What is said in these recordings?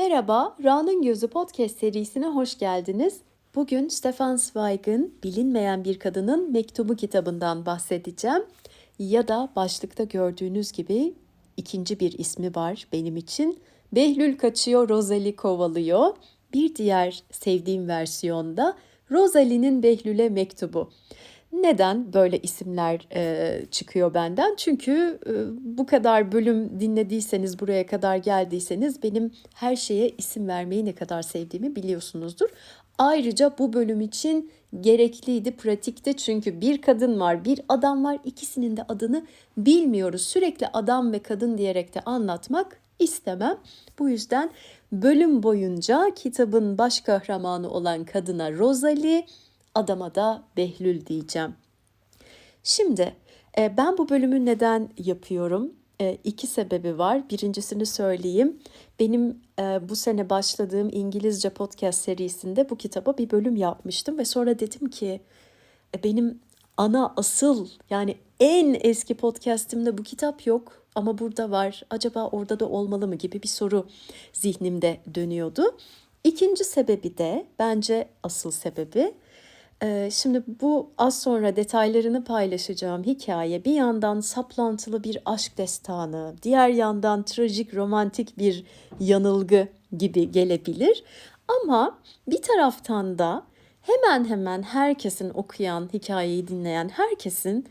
Merhaba, Ra'nın Gözü podcast serisine hoş geldiniz. Bugün Stefan Zweig'ın Bilinmeyen Bir Kadının Mektubu kitabından bahsedeceğim. Ya da başlıkta gördüğünüz gibi ikinci bir ismi var benim için. Behlül kaçıyor, Rosalie kovalıyor. Bir diğer sevdiğim versiyonda Rosalie'nin Behlül'e mektubu. Neden böyle isimler e, çıkıyor benden? Çünkü e, bu kadar bölüm dinlediyseniz, buraya kadar geldiyseniz benim her şeye isim vermeyi ne kadar sevdiğimi biliyorsunuzdur. Ayrıca bu bölüm için gerekliydi, pratikti çünkü bir kadın var, bir adam var. İkisinin de adını bilmiyoruz. Sürekli adam ve kadın diyerek de anlatmak istemem. Bu yüzden bölüm boyunca kitabın baş kahramanı olan kadına Rosalie, adama da Behlül diyeceğim. Şimdi e, ben bu bölümü neden yapıyorum? E, iki sebebi var. Birincisini söyleyeyim. Benim e, bu sene başladığım İngilizce podcast serisinde bu kitaba bir bölüm yapmıştım ve sonra dedim ki benim ana asıl yani en eski podcastimde bu kitap yok ama burada var. Acaba orada da olmalı mı gibi bir soru zihnimde dönüyordu. İkinci sebebi de bence asıl sebebi Şimdi bu az sonra detaylarını paylaşacağım hikaye bir yandan saplantılı bir aşk destanı, diğer yandan trajik romantik bir yanılgı gibi gelebilir. Ama bir taraftan da hemen hemen herkesin okuyan, hikayeyi dinleyen herkesin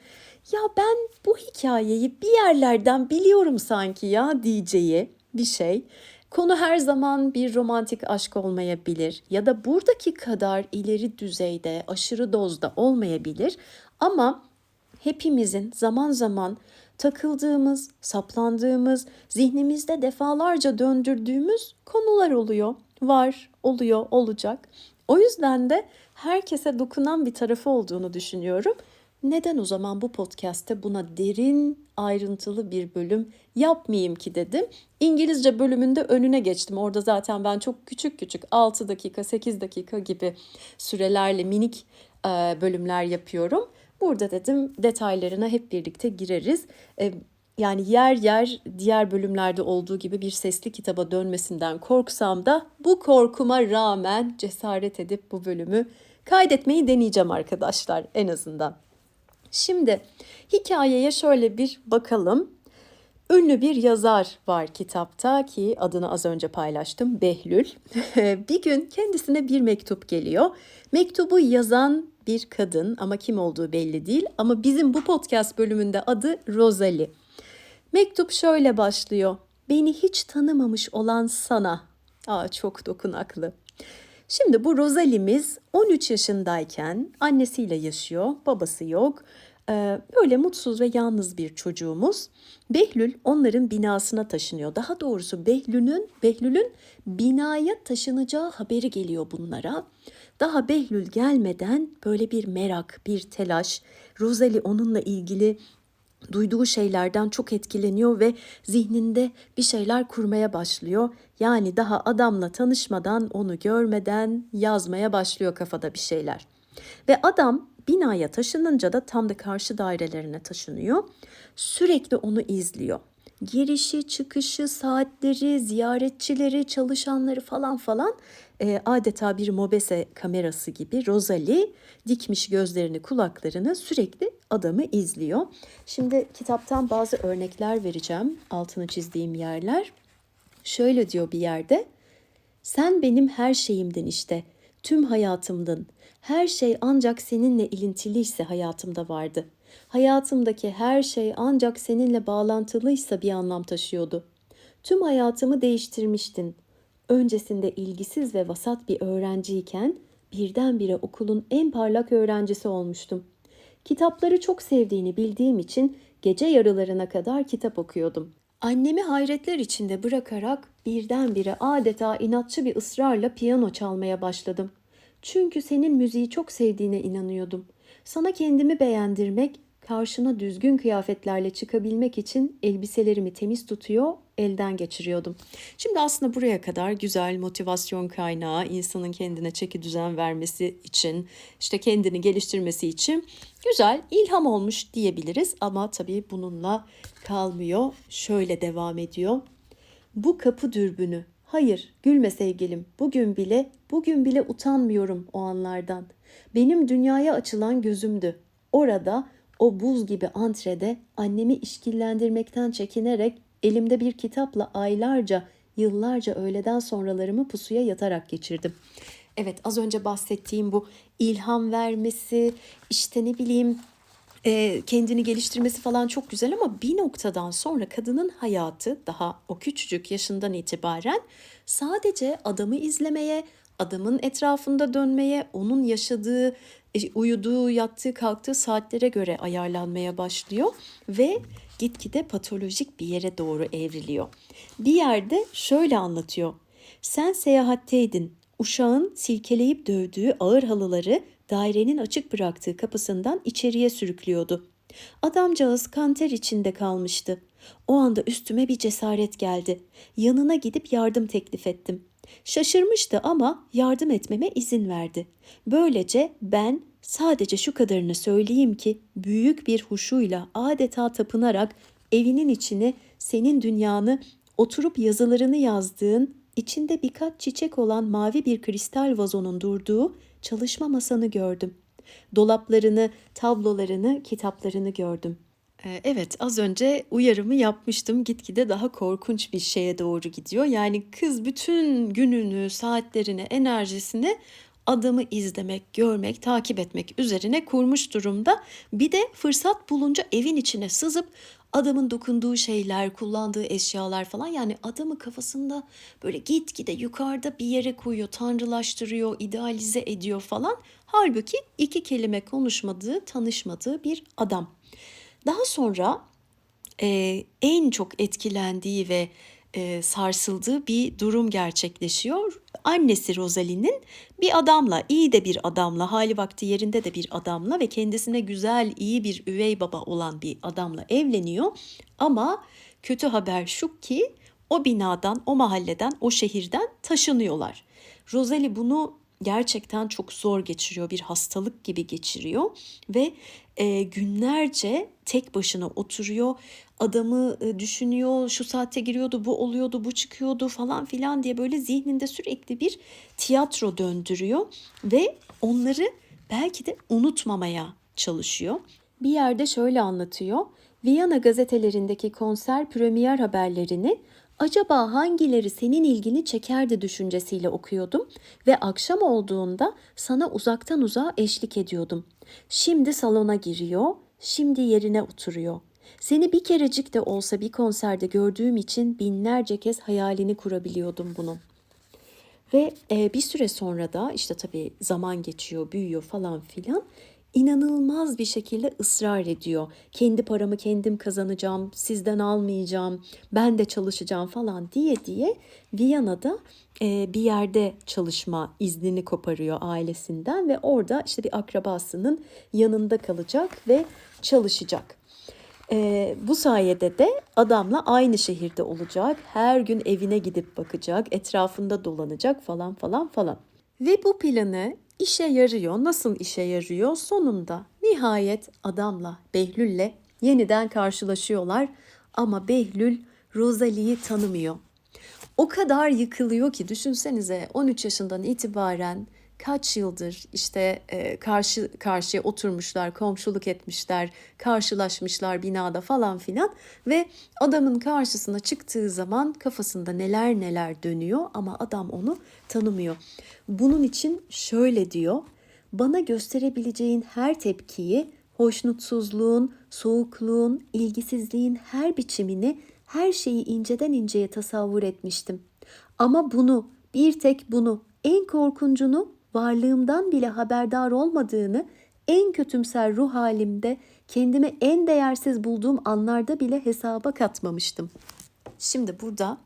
ya ben bu hikayeyi bir yerlerden biliyorum sanki ya diyeceği bir şey. Konu her zaman bir romantik aşk olmayabilir ya da buradaki kadar ileri düzeyde, aşırı dozda olmayabilir ama hepimizin zaman zaman takıldığımız, saplandığımız, zihnimizde defalarca döndürdüğümüz konular oluyor. Var, oluyor, olacak. O yüzden de herkese dokunan bir tarafı olduğunu düşünüyorum neden o zaman bu podcast'te buna derin, ayrıntılı bir bölüm yapmayayım ki dedim. İngilizce bölümünde önüne geçtim. Orada zaten ben çok küçük küçük 6 dakika, 8 dakika gibi sürelerle minik bölümler yapıyorum. Burada dedim detaylarına hep birlikte gireriz. Yani yer yer diğer bölümlerde olduğu gibi bir sesli kitaba dönmesinden korksam da bu korkuma rağmen cesaret edip bu bölümü kaydetmeyi deneyeceğim arkadaşlar en azından. Şimdi hikayeye şöyle bir bakalım. Ünlü bir yazar var kitapta ki adını az önce paylaştım Behlül. bir gün kendisine bir mektup geliyor. Mektubu yazan bir kadın ama kim olduğu belli değil ama bizim bu podcast bölümünde adı Rosalie. Mektup şöyle başlıyor. Beni hiç tanımamış olan sana. Aa çok dokunaklı. Şimdi bu Rosalie'miz 13 yaşındayken annesiyle yaşıyor, babası yok. Ee, böyle mutsuz ve yalnız bir çocuğumuz. Behlül onların binasına taşınıyor. Daha doğrusu Behlül'ün Behlül'ün binaya taşınacağı haberi geliyor bunlara. Daha Behlül gelmeden böyle bir merak, bir telaş. Rosalie onunla ilgili duyduğu şeylerden çok etkileniyor ve zihninde bir şeyler kurmaya başlıyor. Yani daha adamla tanışmadan, onu görmeden yazmaya başlıyor kafada bir şeyler. Ve adam binaya taşınınca da tam da karşı dairelerine taşınıyor. Sürekli onu izliyor. Girişi, çıkışı, saatleri, ziyaretçileri, çalışanları falan falan e, adeta bir mobese kamerası gibi Rosalie dikmiş gözlerini, kulaklarını sürekli adamı izliyor. Şimdi kitaptan bazı örnekler vereceğim. Altını çizdiğim yerler. Şöyle diyor bir yerde. Sen benim her şeyimdin işte. Tüm hayatımdın. Her şey ancak seninle ilintiliyse hayatımda vardı. Hayatımdaki her şey ancak seninle bağlantılıysa bir anlam taşıyordu. Tüm hayatımı değiştirmiştin. Öncesinde ilgisiz ve vasat bir öğrenciyken birdenbire okulun en parlak öğrencisi olmuştum. Kitapları çok sevdiğini bildiğim için gece yarılarına kadar kitap okuyordum. Annemi hayretler içinde bırakarak birdenbire adeta inatçı bir ısrarla piyano çalmaya başladım. Çünkü senin müziği çok sevdiğine inanıyordum. Sana kendimi beğendirmek, karşına düzgün kıyafetlerle çıkabilmek için elbiselerimi temiz tutuyor, elden geçiriyordum. Şimdi aslında buraya kadar güzel motivasyon kaynağı, insanın kendine çeki düzen vermesi için, işte kendini geliştirmesi için güzel ilham olmuş diyebiliriz ama tabii bununla kalmıyor. Şöyle devam ediyor. Bu kapı dürbünü Hayır, gülme sevgilim. Bugün bile, bugün bile utanmıyorum o anlardan. Benim dünyaya açılan gözümdü. Orada o buz gibi antrede annemi işkillendirmekten çekinerek elimde bir kitapla aylarca, yıllarca öğleden sonralarımı pusuya yatarak geçirdim. Evet az önce bahsettiğim bu ilham vermesi, işte ne bileyim e, kendini geliştirmesi falan çok güzel ama bir noktadan sonra kadının hayatı daha o küçücük yaşından itibaren sadece adamı izlemeye, adamın etrafında dönmeye, onun yaşadığı, e, uyuduğu, yattığı, kalktığı saatlere göre ayarlanmaya başlıyor ve gitgide patolojik bir yere doğru evriliyor. Bir yerde şöyle anlatıyor. Sen seyahatteydin. Uşağın silkeleyip dövdüğü ağır halıları dairenin açık bıraktığı kapısından içeriye sürüklüyordu. Adamcağız kanter içinde kalmıştı. O anda üstüme bir cesaret geldi. Yanına gidip yardım teklif ettim. Şaşırmıştı ama yardım etmeme izin verdi. Böylece ben sadece şu kadarını söyleyeyim ki büyük bir huşuyla adeta tapınarak evinin içini, senin dünyanı, oturup yazılarını yazdığın, içinde birkaç çiçek olan mavi bir kristal vazonun durduğu çalışma masanı gördüm. Dolaplarını, tablolarını, kitaplarını gördüm. Ee, Evet, az önce uyarımı yapmıştım. Gitgide daha korkunç bir şeye doğru gidiyor. Yani kız bütün gününü, saatlerini, enerjisini adamı izlemek, görmek, takip etmek üzerine kurmuş durumda. Bir de fırsat bulunca evin içine sızıp adamın dokunduğu şeyler, kullandığı eşyalar falan yani adamı kafasında böyle gitgide yukarıda bir yere koyuyor, tanrılaştırıyor, idealize ediyor falan. Halbuki iki kelime konuşmadığı, tanışmadığı bir adam. Daha sonra e, en çok etkilendiği ve e, sarsıldığı bir durum gerçekleşiyor. Annesi Rosalie'nin bir adamla, iyi de bir adamla, hali vakti yerinde de bir adamla ve kendisine güzel, iyi bir üvey baba olan bir adamla evleniyor. Ama kötü haber şu ki o binadan, o mahalleden, o şehirden taşınıyorlar. Rosalie bunu gerçekten çok zor geçiriyor, bir hastalık gibi geçiriyor ve e, günlerce tek başına oturuyor, adamı e, düşünüyor, şu saatte giriyordu, bu oluyordu, bu çıkıyordu falan filan diye böyle zihninde sürekli bir tiyatro döndürüyor ve onları belki de unutmamaya çalışıyor. Bir yerde şöyle anlatıyor. Viyana gazetelerindeki konser premier haberlerini acaba hangileri senin ilgini çekerdi düşüncesiyle okuyordum ve akşam olduğunda sana uzaktan uzağa eşlik ediyordum. Şimdi salona giriyor, şimdi yerine oturuyor. Seni bir kerecik de olsa bir konserde gördüğüm için binlerce kez hayalini kurabiliyordum bunun. Ve e, bir süre sonra da işte tabii zaman geçiyor, büyüyor falan filan. İnanılmaz bir şekilde ısrar ediyor. Kendi paramı kendim kazanacağım, sizden almayacağım, ben de çalışacağım falan diye diye Viyana'da e, bir yerde çalışma iznini koparıyor ailesinden ve orada işte bir akrabasının yanında kalacak ve çalışacak. Ee, bu sayede de adamla aynı şehirde olacak. Her gün evine gidip bakacak, etrafında dolanacak falan falan falan. Ve bu planı işe yarıyor. Nasıl işe yarıyor? Sonunda nihayet adamla, Behlül'le yeniden karşılaşıyorlar. Ama Behlül Rosalie'yi tanımıyor. O kadar yıkılıyor ki düşünsenize 13 yaşından itibaren kaç yıldır işte e, karşı karşıya oturmuşlar, komşuluk etmişler, karşılaşmışlar binada falan filan ve adamın karşısına çıktığı zaman kafasında neler neler dönüyor ama adam onu tanımıyor. Bunun için şöyle diyor. Bana gösterebileceğin her tepkiyi, hoşnutsuzluğun, soğukluğun, ilgisizliğin her biçimini, her şeyi inceden inceye tasavvur etmiştim. Ama bunu, bir tek bunu, en korkuncunu varlığımdan bile haberdar olmadığını en kötümser ruh halimde kendimi en değersiz bulduğum anlarda bile hesaba katmamıştım. Şimdi burada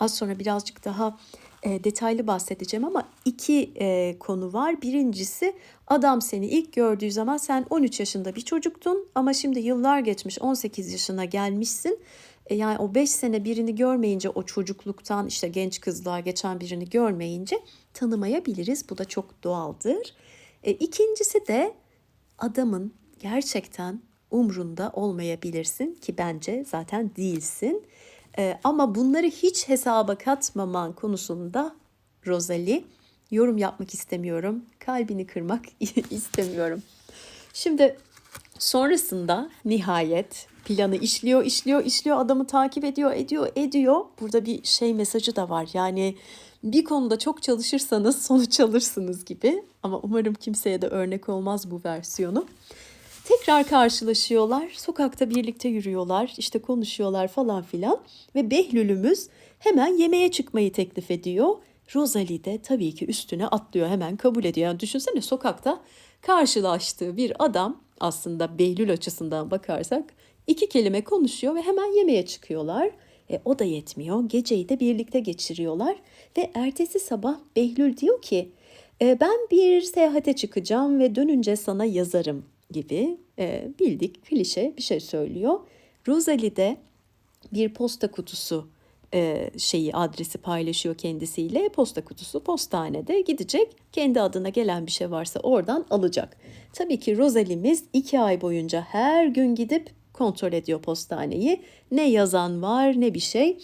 az sonra birazcık daha e, detaylı bahsedeceğim ama iki e, konu var. Birincisi adam seni ilk gördüğü zaman sen 13 yaşında bir çocuktun ama şimdi yıllar geçmiş 18 yaşına gelmişsin. E, yani o 5 sene birini görmeyince o çocukluktan işte genç kızlığa geçen birini görmeyince tanımayabiliriz. Bu da çok doğaldır. E, ikincisi de adamın gerçekten umrunda olmayabilirsin ki bence zaten değilsin. E, ama bunları hiç hesaba katmaman konusunda Rosalie yorum yapmak istemiyorum. Kalbini kırmak istemiyorum. Şimdi sonrasında nihayet planı işliyor, işliyor, işliyor. Adamı takip ediyor, ediyor, ediyor. Burada bir şey mesajı da var. Yani bir konuda çok çalışırsanız sonuç alırsınız gibi. Ama umarım kimseye de örnek olmaz bu versiyonu. Tekrar karşılaşıyorlar. Sokakta birlikte yürüyorlar. işte konuşuyorlar falan filan. Ve Behlül'ümüz hemen yemeğe çıkmayı teklif ediyor. Rosalie de tabii ki üstüne atlıyor hemen kabul ediyor. Yani düşünsene sokakta karşılaştığı bir adam aslında Behlül açısından bakarsak iki kelime konuşuyor ve hemen yemeğe çıkıyorlar. E, o da yetmiyor. Geceyi de birlikte geçiriyorlar ve ertesi sabah Behlül diyor ki e, ben bir seyahate çıkacağım ve dönünce sana yazarım gibi e, bildik klişe bir şey söylüyor. Rosalie de bir posta kutusu e, şeyi adresi paylaşıyor kendisiyle. Posta kutusu postanede gidecek. Kendi adına gelen bir şey varsa oradan alacak. Tabii ki Rosalie'miz iki ay boyunca her gün gidip kontrol ediyor postaneyi. Ne yazan var ne bir şey.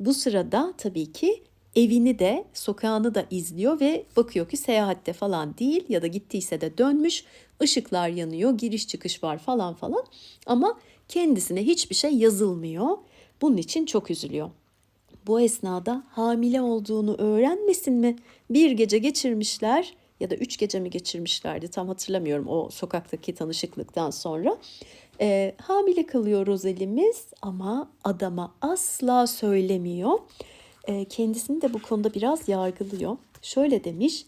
Bu sırada tabii ki evini de sokağını da izliyor ve bakıyor ki seyahatte falan değil ya da gittiyse de dönmüş. Işıklar yanıyor, giriş çıkış var falan falan ama kendisine hiçbir şey yazılmıyor. Bunun için çok üzülüyor. Bu esnada hamile olduğunu öğrenmesin mi? Bir gece geçirmişler ya da üç gece mi geçirmişlerdi tam hatırlamıyorum o sokaktaki tanışıklıktan sonra. E, hamile kalıyor Rozelimiz ama adama asla söylemiyor. E, kendisini de bu konuda biraz yargılıyor. Şöyle demiş,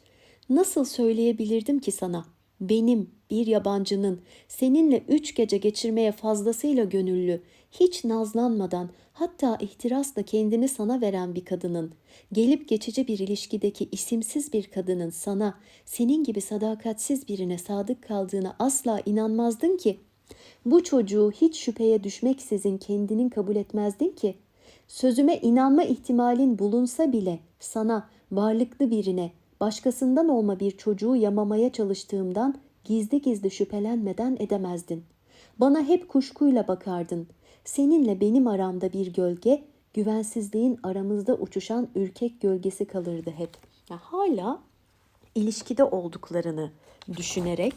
nasıl söyleyebilirdim ki sana? Benim bir yabancının seninle üç gece geçirmeye fazlasıyla gönüllü, hiç nazlanmadan hatta ihtirasla kendini sana veren bir kadının, gelip geçici bir ilişkideki isimsiz bir kadının sana, senin gibi sadakatsiz birine sadık kaldığına asla inanmazdın ki. Bu çocuğu hiç şüpheye düşmeksizin kendinin kabul etmezdin ki. Sözüme inanma ihtimalin bulunsa bile sana, varlıklı birine, başkasından olma bir çocuğu yamamaya çalıştığımdan gizli gizli şüphelenmeden edemezdin. Bana hep kuşkuyla bakardın. Seninle benim aramda bir gölge, güvensizliğin aramızda uçuşan ürkek gölgesi kalırdı hep. Ya hala ilişkide olduklarını düşünerek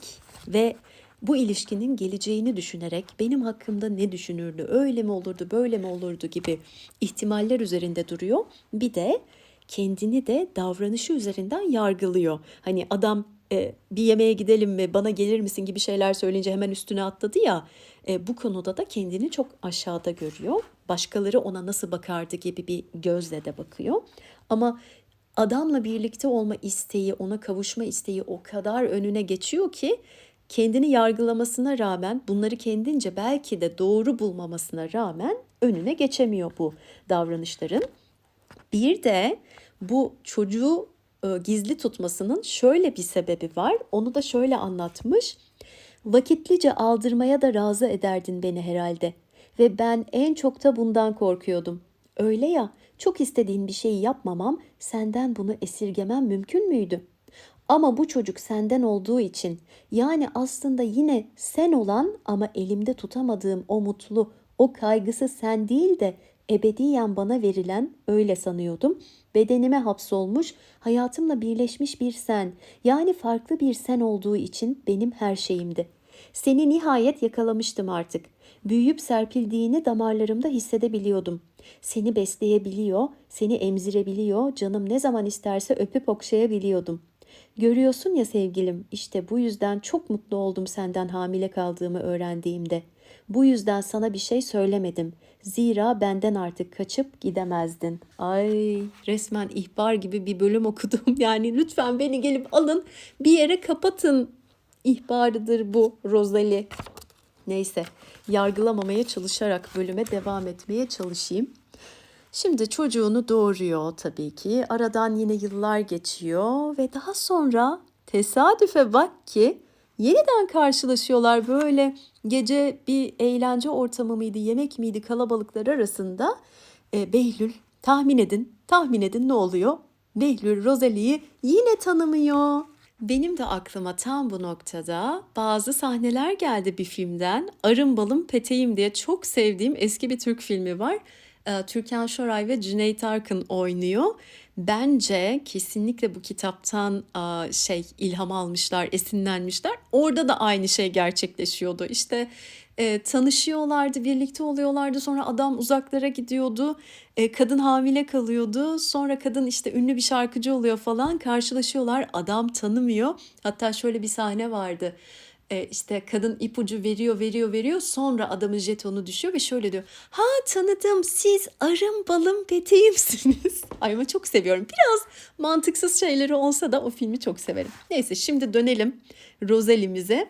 ve bu ilişkinin geleceğini düşünerek benim hakkımda ne düşünürdü, öyle mi olurdu, böyle mi olurdu gibi ihtimaller üzerinde duruyor. Bir de kendini de davranışı üzerinden yargılıyor. Hani adam e, bir yemeğe gidelim mi bana gelir misin gibi şeyler söyleyince hemen üstüne atladı ya e, bu konuda da kendini çok aşağıda görüyor. Başkaları ona nasıl bakardı gibi bir gözle de bakıyor. Ama adamla birlikte olma isteği, ona kavuşma isteği o kadar önüne geçiyor ki kendini yargılamasına rağmen bunları kendince belki de doğru bulmamasına rağmen önüne geçemiyor bu davranışların. Bir de bu çocuğu gizli tutmasının şöyle bir sebebi var. Onu da şöyle anlatmış. Vakitlice aldırmaya da razı ederdin beni herhalde. Ve ben en çok da bundan korkuyordum. Öyle ya, çok istediğin bir şeyi yapmamam, senden bunu esirgemem mümkün müydü? Ama bu çocuk senden olduğu için, yani aslında yine sen olan ama elimde tutamadığım o mutlu, o kaygısı sen değil de ebediyen bana verilen öyle sanıyordum. Bedenime hapsolmuş, hayatımla birleşmiş bir sen, yani farklı bir sen olduğu için benim her şeyimdi. Seni nihayet yakalamıştım artık. Büyüyüp serpildiğini damarlarımda hissedebiliyordum. Seni besleyebiliyor, seni emzirebiliyor, canım ne zaman isterse öpüp okşayabiliyordum. Görüyorsun ya sevgilim, işte bu yüzden çok mutlu oldum senden hamile kaldığımı öğrendiğimde. Bu yüzden sana bir şey söylemedim. Zira benden artık kaçıp gidemezdin. Ay resmen ihbar gibi bir bölüm okudum. Yani lütfen beni gelip alın bir yere kapatın. İhbarıdır bu Rosalie. Neyse yargılamamaya çalışarak bölüme devam etmeye çalışayım. Şimdi çocuğunu doğuruyor tabii ki. Aradan yine yıllar geçiyor ve daha sonra tesadüfe bak ki yeniden karşılaşıyorlar böyle gece bir eğlence ortamı mıydı, yemek miydi kalabalıklar arasında. E, Behlül tahmin edin, tahmin edin ne oluyor? Behlül Rosalie'yi yine tanımıyor. Benim de aklıma tam bu noktada bazı sahneler geldi bir filmden. Arım balım peteğim diye çok sevdiğim eski bir Türk filmi var. e, Türkan Şoray ve Cüneyt Arkın oynuyor. Bence kesinlikle bu kitaptan şey ilham almışlar, esinlenmişler. Orada da aynı şey gerçekleşiyordu. İşte e, tanışıyorlardı, birlikte oluyorlardı. Sonra adam uzaklara gidiyordu. E, kadın hamile kalıyordu. Sonra kadın işte ünlü bir şarkıcı oluyor falan. Karşılaşıyorlar. Adam tanımıyor. Hatta şöyle bir sahne vardı. E, işte kadın ipucu veriyor, veriyor, veriyor. Sonra adamın jetonu düşüyor ve şöyle diyor. Ha tanıdım siz arım balım peteğimsiniz. Ay ama çok seviyorum. Biraz mantıksız şeyleri olsa da o filmi çok severim. Neyse şimdi dönelim Rosalie'mize.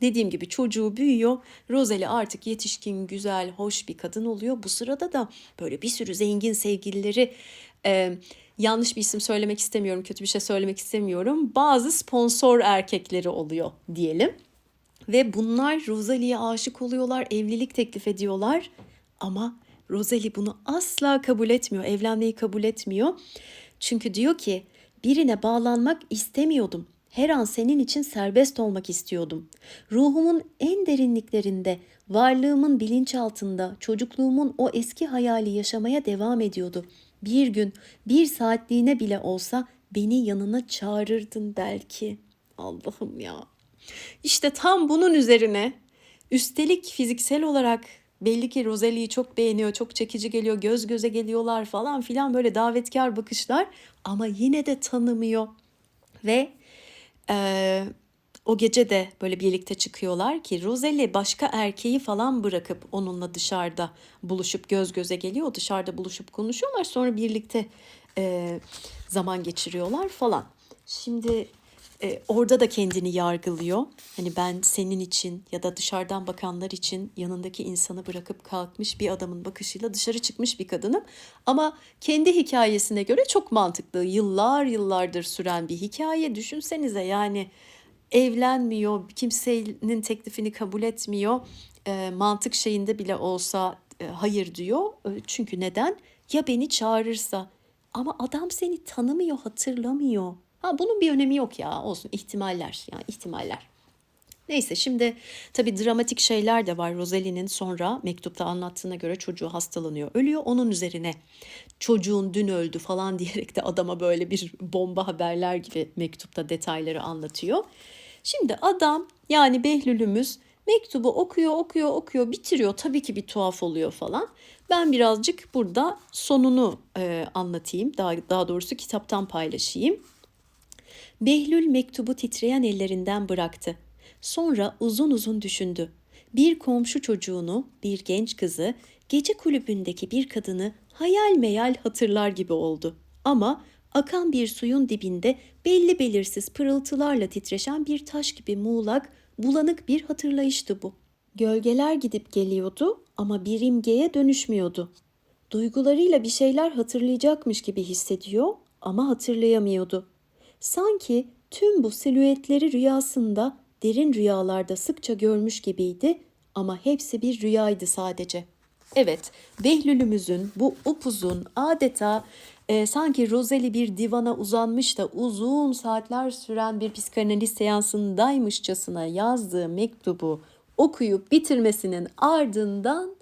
Dediğim gibi çocuğu büyüyor. Rosalie artık yetişkin, güzel, hoş bir kadın oluyor. Bu sırada da böyle bir sürü zengin sevgilileri e, yanlış bir isim söylemek istemiyorum, kötü bir şey söylemek istemiyorum. Bazı sponsor erkekleri oluyor diyelim. Ve bunlar Rosalie'ye aşık oluyorlar, evlilik teklif ediyorlar. Ama Rosalie bunu asla kabul etmiyor, evlenmeyi kabul etmiyor. Çünkü diyor ki birine bağlanmak istemiyordum. Her an senin için serbest olmak istiyordum. Ruhumun en derinliklerinde, varlığımın bilinçaltında, çocukluğumun o eski hayali yaşamaya devam ediyordu. Bir gün, bir saatliğine bile olsa beni yanına çağırırdın belki. Allah'ım ya. İşte tam bunun üzerine üstelik fiziksel olarak belli ki Rosalie'yi çok beğeniyor, çok çekici geliyor, göz göze geliyorlar falan filan böyle davetkar bakışlar ama yine de tanımıyor. Ve ee, o gece de böyle birlikte çıkıyorlar ki Rosalie başka erkeği falan bırakıp onunla dışarıda buluşup göz göze geliyor. Dışarıda buluşup konuşuyorlar sonra birlikte e, zaman geçiriyorlar falan. Şimdi e, orada da kendini yargılıyor. Hani ben senin için ya da dışarıdan bakanlar için yanındaki insanı bırakıp kalkmış bir adamın bakışıyla dışarı çıkmış bir kadınım. Ama kendi hikayesine göre çok mantıklı. Yıllar yıllardır süren bir hikaye. Düşünsenize yani evlenmiyor, kimsenin teklifini kabul etmiyor. E, mantık şeyinde bile olsa e, hayır diyor. E, çünkü neden? Ya beni çağırırsa? Ama adam seni tanımıyor, hatırlamıyor. Ha bunun bir önemi yok ya olsun ihtimaller yani ihtimaller. Neyse şimdi tabii dramatik şeyler de var. Rosalie'nin sonra mektupta anlattığına göre çocuğu hastalanıyor, ölüyor. Onun üzerine çocuğun dün öldü falan diyerek de adama böyle bir bomba haberler gibi mektupta detayları anlatıyor. Şimdi adam yani Behlül'ümüz mektubu okuyor, okuyor, okuyor, bitiriyor. Tabii ki bir tuhaf oluyor falan. Ben birazcık burada sonunu e, anlatayım. Daha, daha doğrusu kitaptan paylaşayım. Behlül mektubu titreyen ellerinden bıraktı. Sonra uzun uzun düşündü. Bir komşu çocuğunu, bir genç kızı, gece kulübündeki bir kadını hayal meyal hatırlar gibi oldu. Ama akan bir suyun dibinde belli belirsiz pırıltılarla titreşen bir taş gibi muğlak, bulanık bir hatırlayıştı bu. Gölgeler gidip geliyordu ama bir imgeye dönüşmüyordu. Duygularıyla bir şeyler hatırlayacakmış gibi hissediyor ama hatırlayamıyordu. Sanki tüm bu silüetleri rüyasında derin rüyalarda sıkça görmüş gibiydi ama hepsi bir rüyaydı sadece. Evet, Behlül'ümüzün bu upuzun adeta e, sanki Rosalie bir divana uzanmış da uzun saatler süren bir psikanaliz seansındaymışçasına yazdığı mektubu okuyup bitirmesinin ardından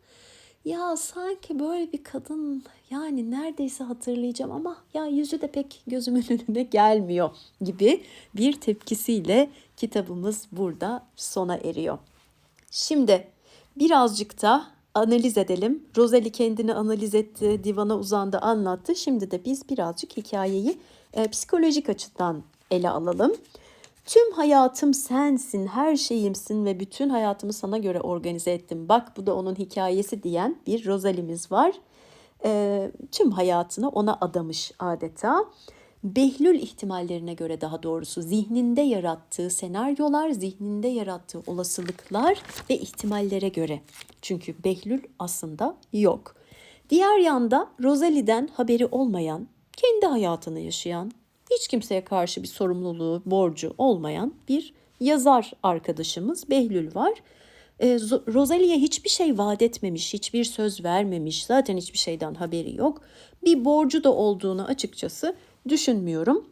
ya sanki böyle bir kadın yani neredeyse hatırlayacağım ama ya yüzü de pek gözümün önüne gelmiyor gibi bir tepkisiyle kitabımız burada sona eriyor. Şimdi birazcık da analiz edelim. Rosalie kendini analiz etti, divana uzandı, anlattı. Şimdi de biz birazcık hikayeyi e, psikolojik açıdan ele alalım. Tüm hayatım sensin, her şeyimsin ve bütün hayatımı sana göre organize ettim. Bak bu da onun hikayesi diyen bir Rosalie'miz var. E, tüm hayatını ona adamış adeta. Behlül ihtimallerine göre daha doğrusu zihninde yarattığı senaryolar, zihninde yarattığı olasılıklar ve ihtimallere göre. Çünkü Behlül aslında yok. Diğer yanda Rosalie'den haberi olmayan, kendi hayatını yaşayan, hiç kimseye karşı bir sorumluluğu, borcu olmayan bir yazar arkadaşımız Behlül var. E, Rosalie'ye hiçbir şey vaat etmemiş, hiçbir söz vermemiş, zaten hiçbir şeyden haberi yok. Bir borcu da olduğunu açıkçası düşünmüyorum.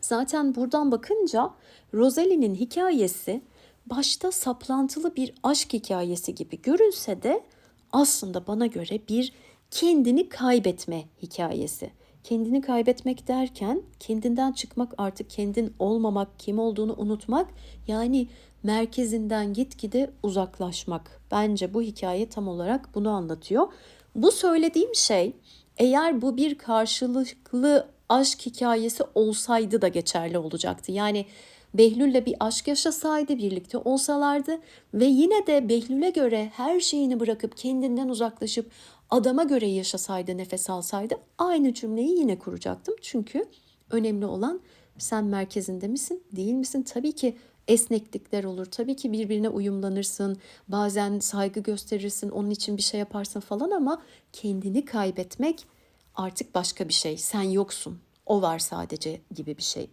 Zaten buradan bakınca Rosalie'nin hikayesi başta saplantılı bir aşk hikayesi gibi görünse de aslında bana göre bir kendini kaybetme hikayesi. Kendini kaybetmek derken kendinden çıkmak artık kendin olmamak, kim olduğunu unutmak yani merkezinden gitgide uzaklaşmak. Bence bu hikaye tam olarak bunu anlatıyor. Bu söylediğim şey eğer bu bir karşılıklı aşk hikayesi olsaydı da geçerli olacaktı. Yani Behlül'le bir aşk yaşasaydı, birlikte olsalardı ve yine de Behlül'e göre her şeyini bırakıp kendinden uzaklaşıp adama göre yaşasaydı, nefes alsaydı aynı cümleyi yine kuracaktım. Çünkü önemli olan sen merkezinde misin, değil misin? Tabii ki esneklikler olur. Tabii ki birbirine uyumlanırsın. Bazen saygı gösterirsin, onun için bir şey yaparsın falan ama kendini kaybetmek artık başka bir şey. Sen yoksun. O var sadece gibi bir şey.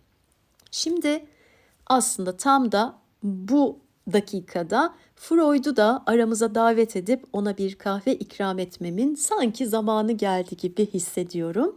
Şimdi aslında tam da bu dakikada Freud'u da aramıza davet edip ona bir kahve ikram etmemin sanki zamanı geldi gibi hissediyorum.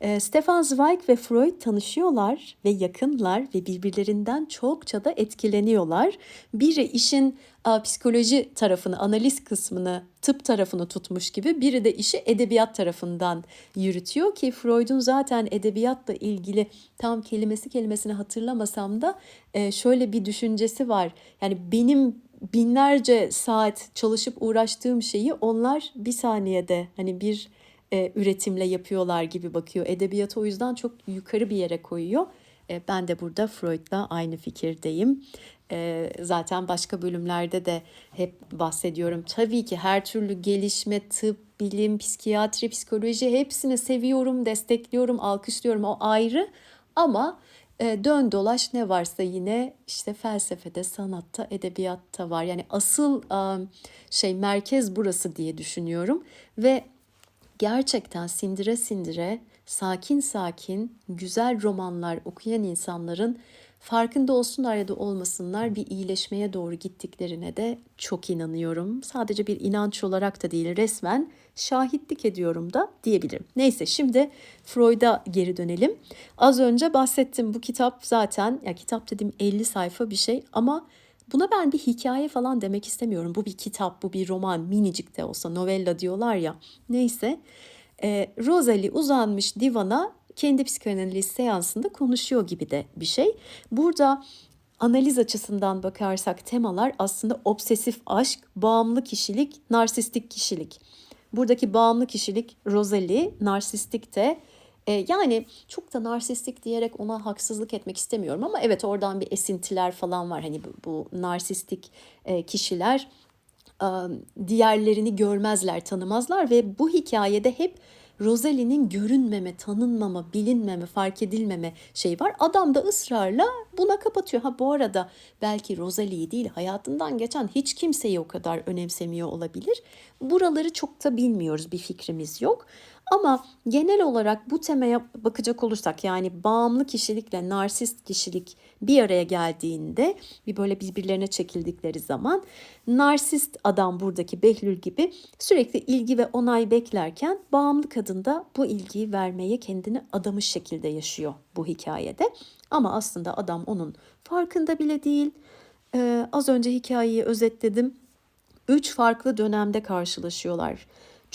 Ee, Stefan Zweig ve Freud tanışıyorlar ve yakınlar ve birbirlerinden çokça da etkileniyorlar. Biri işin a, psikoloji tarafını, analiz kısmını, tıp tarafını tutmuş gibi biri de işi edebiyat tarafından yürütüyor ki Freud'un zaten edebiyatla ilgili tam kelimesi kelimesini hatırlamasam da e, şöyle bir düşüncesi var. Yani benim binlerce saat çalışıp uğraştığım şeyi onlar bir saniyede hani bir e, üretimle yapıyorlar gibi bakıyor. Edebiyatı o yüzden çok yukarı bir yere koyuyor. E, ben de burada Freud'la aynı fikirdeyim. E, zaten başka bölümlerde de hep bahsediyorum. Tabii ki her türlü gelişme, tıp, bilim, psikiyatri, psikoloji hepsini seviyorum, destekliyorum, alkışlıyorum. O ayrı ama e, dön dolaş ne varsa yine işte felsefede, sanatta, edebiyatta var. Yani asıl e, şey merkez burası diye düşünüyorum ve gerçekten sindire sindire sakin sakin güzel romanlar okuyan insanların farkında olsunlar ya da olmasınlar bir iyileşmeye doğru gittiklerine de çok inanıyorum. Sadece bir inanç olarak da değil resmen şahitlik ediyorum da diyebilirim. Neyse şimdi Freud'a geri dönelim. Az önce bahsettim bu kitap zaten ya kitap dedim 50 sayfa bir şey ama Buna ben bir hikaye falan demek istemiyorum. Bu bir kitap, bu bir roman, minicik de olsa novella diyorlar ya. Neyse. E, Rosalie uzanmış divana kendi psikanaliz seansında konuşuyor gibi de bir şey. Burada analiz açısından bakarsak temalar aslında obsesif aşk, bağımlı kişilik, narsistik kişilik. Buradaki bağımlı kişilik Rosalie, narsistik de e, yani çok da narsistik diyerek ona haksızlık etmek istemiyorum ama evet oradan bir esintiler falan var. Hani bu, bu narsistik e, kişiler e, diğerlerini görmezler, tanımazlar ve bu hikayede hep Rosalie'nin görünmeme, tanınmama, bilinmeme, fark edilmeme şey var. Adam da ısrarla buna kapatıyor. Ha bu arada belki Rosalie'yi değil hayatından geçen hiç kimseyi o kadar önemsemiyor olabilir. Buraları çok da bilmiyoruz, bir fikrimiz yok. Ama genel olarak bu temaya bakacak olursak yani bağımlı kişilikle narsist kişilik bir araya geldiğinde bir böyle birbirlerine çekildikleri zaman narsist adam buradaki Behlül gibi sürekli ilgi ve onay beklerken bağımlı kadın da bu ilgiyi vermeye kendini adamış şekilde yaşıyor bu hikayede. Ama aslında adam onun farkında bile değil. Ee, az önce hikayeyi özetledim. Üç farklı dönemde karşılaşıyorlar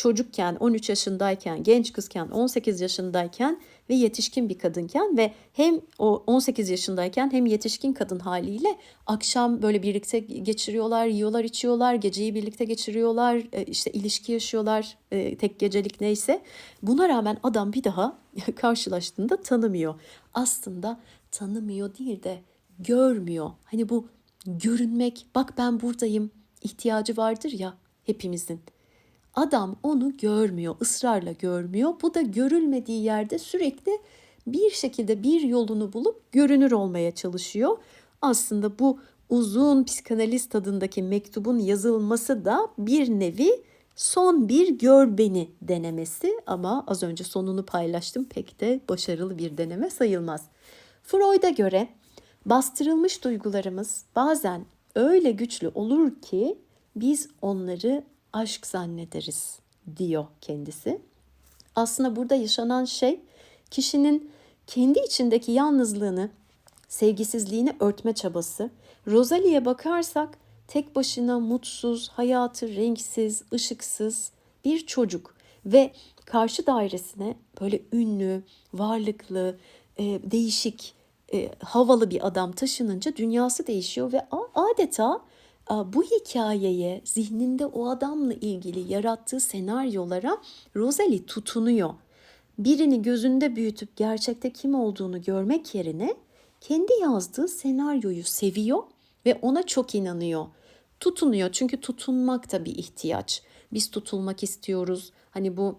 çocukken 13 yaşındayken, genç kızken 18 yaşındayken ve yetişkin bir kadınken ve hem o 18 yaşındayken hem yetişkin kadın haliyle akşam böyle birlikte geçiriyorlar, yiyorlar, içiyorlar, geceyi birlikte geçiriyorlar, e, işte ilişki yaşıyorlar, e, tek gecelik neyse. Buna rağmen adam bir daha karşılaştığında tanımıyor. Aslında tanımıyor değil de görmüyor. Hani bu görünmek, bak ben buradayım ihtiyacı vardır ya hepimizin. Adam onu görmüyor, ısrarla görmüyor. Bu da görülmediği yerde sürekli bir şekilde bir yolunu bulup görünür olmaya çalışıyor. Aslında bu uzun psikanaliz tadındaki mektubun yazılması da bir nevi son bir gör beni denemesi ama az önce sonunu paylaştım pek de başarılı bir deneme sayılmaz. Freud'a göre bastırılmış duygularımız bazen öyle güçlü olur ki biz onları aşk zannederiz diyor kendisi. Aslında burada yaşanan şey kişinin kendi içindeki yalnızlığını, sevgisizliğini örtme çabası. Rosalie'ye bakarsak tek başına mutsuz, hayatı renksiz, ışıksız bir çocuk ve karşı dairesine böyle ünlü, varlıklı, e, değişik, e, havalı bir adam taşınınca dünyası değişiyor ve adeta bu hikayeye zihninde o adamla ilgili yarattığı senaryolara Rosalie tutunuyor. Birini gözünde büyütüp gerçekte kim olduğunu görmek yerine kendi yazdığı senaryoyu seviyor ve ona çok inanıyor. Tutunuyor çünkü tutunmak da bir ihtiyaç. Biz tutulmak istiyoruz. Hani bu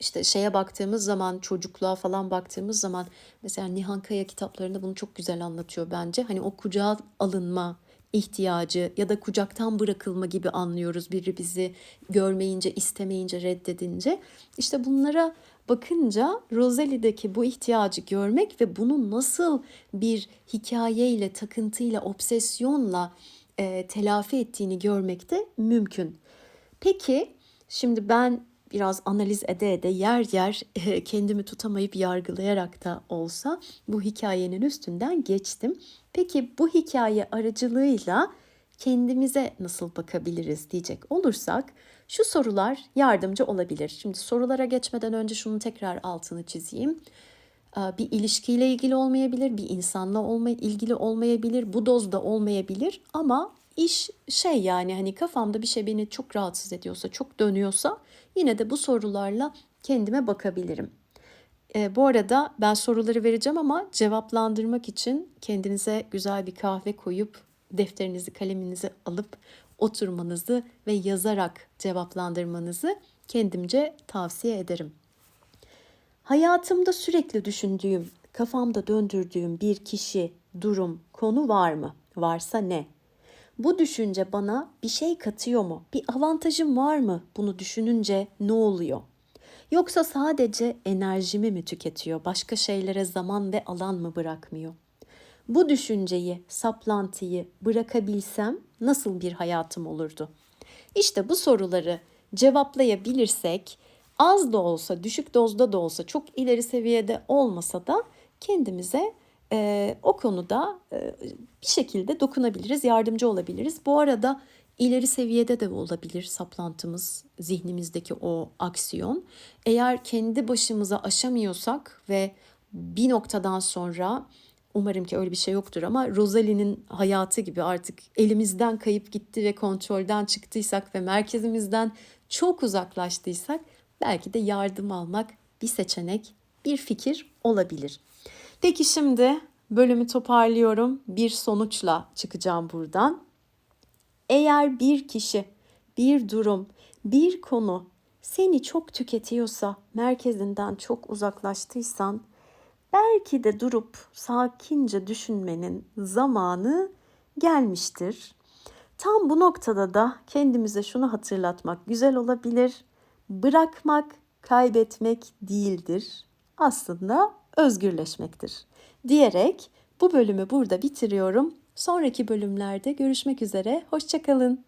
işte şeye baktığımız zaman çocukluğa falan baktığımız zaman mesela Nihan Kaya kitaplarında bunu çok güzel anlatıyor bence. Hani o kucağa alınma ihtiyacı ya da kucaktan bırakılma gibi anlıyoruz biri bizi görmeyince, istemeyince, reddedince. İşte bunlara bakınca Rosalie'deki bu ihtiyacı görmek ve bunu nasıl bir hikayeyle, takıntıyla, obsesyonla e, telafi ettiğini görmek de mümkün. Peki şimdi ben biraz analiz ede ede yer yer e, kendimi tutamayıp yargılayarak da olsa bu hikayenin üstünden geçtim. Peki bu hikaye aracılığıyla kendimize nasıl bakabiliriz diyecek olursak şu sorular yardımcı olabilir. Şimdi sorulara geçmeden önce şunu tekrar altını çizeyim. Bir ilişkiyle ilgili olmayabilir, bir insanla olma, ilgili olmayabilir, bu dozda olmayabilir ama iş şey yani hani kafamda bir şey beni çok rahatsız ediyorsa, çok dönüyorsa yine de bu sorularla kendime bakabilirim. E, bu arada ben soruları vereceğim ama cevaplandırmak için kendinize güzel bir kahve koyup defterinizi, kaleminizi alıp oturmanızı ve yazarak cevaplandırmanızı kendimce tavsiye ederim. Hayatımda sürekli düşündüğüm, kafamda döndürdüğüm bir kişi, durum, konu var mı? Varsa ne? Bu düşünce bana bir şey katıyor mu? Bir avantajım var mı? Bunu düşününce ne oluyor? Yoksa sadece enerjimi mi tüketiyor? Başka şeylere zaman ve alan mı bırakmıyor? Bu düşünceyi, saplantıyı bırakabilsem nasıl bir hayatım olurdu? İşte bu soruları cevaplayabilirsek az da olsa, düşük dozda da olsa, çok ileri seviyede olmasa da kendimize e, o konuda e, bir şekilde dokunabiliriz, yardımcı olabiliriz. Bu arada ileri seviyede de olabilir saplantımız, zihnimizdeki o aksiyon. Eğer kendi başımıza aşamıyorsak ve bir noktadan sonra umarım ki öyle bir şey yoktur ama Rosalie'nin hayatı gibi artık elimizden kayıp gitti ve kontrolden çıktıysak ve merkezimizden çok uzaklaştıysak belki de yardım almak bir seçenek, bir fikir olabilir. Peki şimdi bölümü toparlıyorum. Bir sonuçla çıkacağım buradan. Eğer bir kişi, bir durum, bir konu seni çok tüketiyorsa, merkezinden çok uzaklaştıysan belki de durup sakince düşünmenin zamanı gelmiştir. Tam bu noktada da kendimize şunu hatırlatmak güzel olabilir. Bırakmak kaybetmek değildir. Aslında özgürleşmektir. Diyerek bu bölümü burada bitiriyorum. Sonraki bölümlerde görüşmek üzere. Hoşçakalın.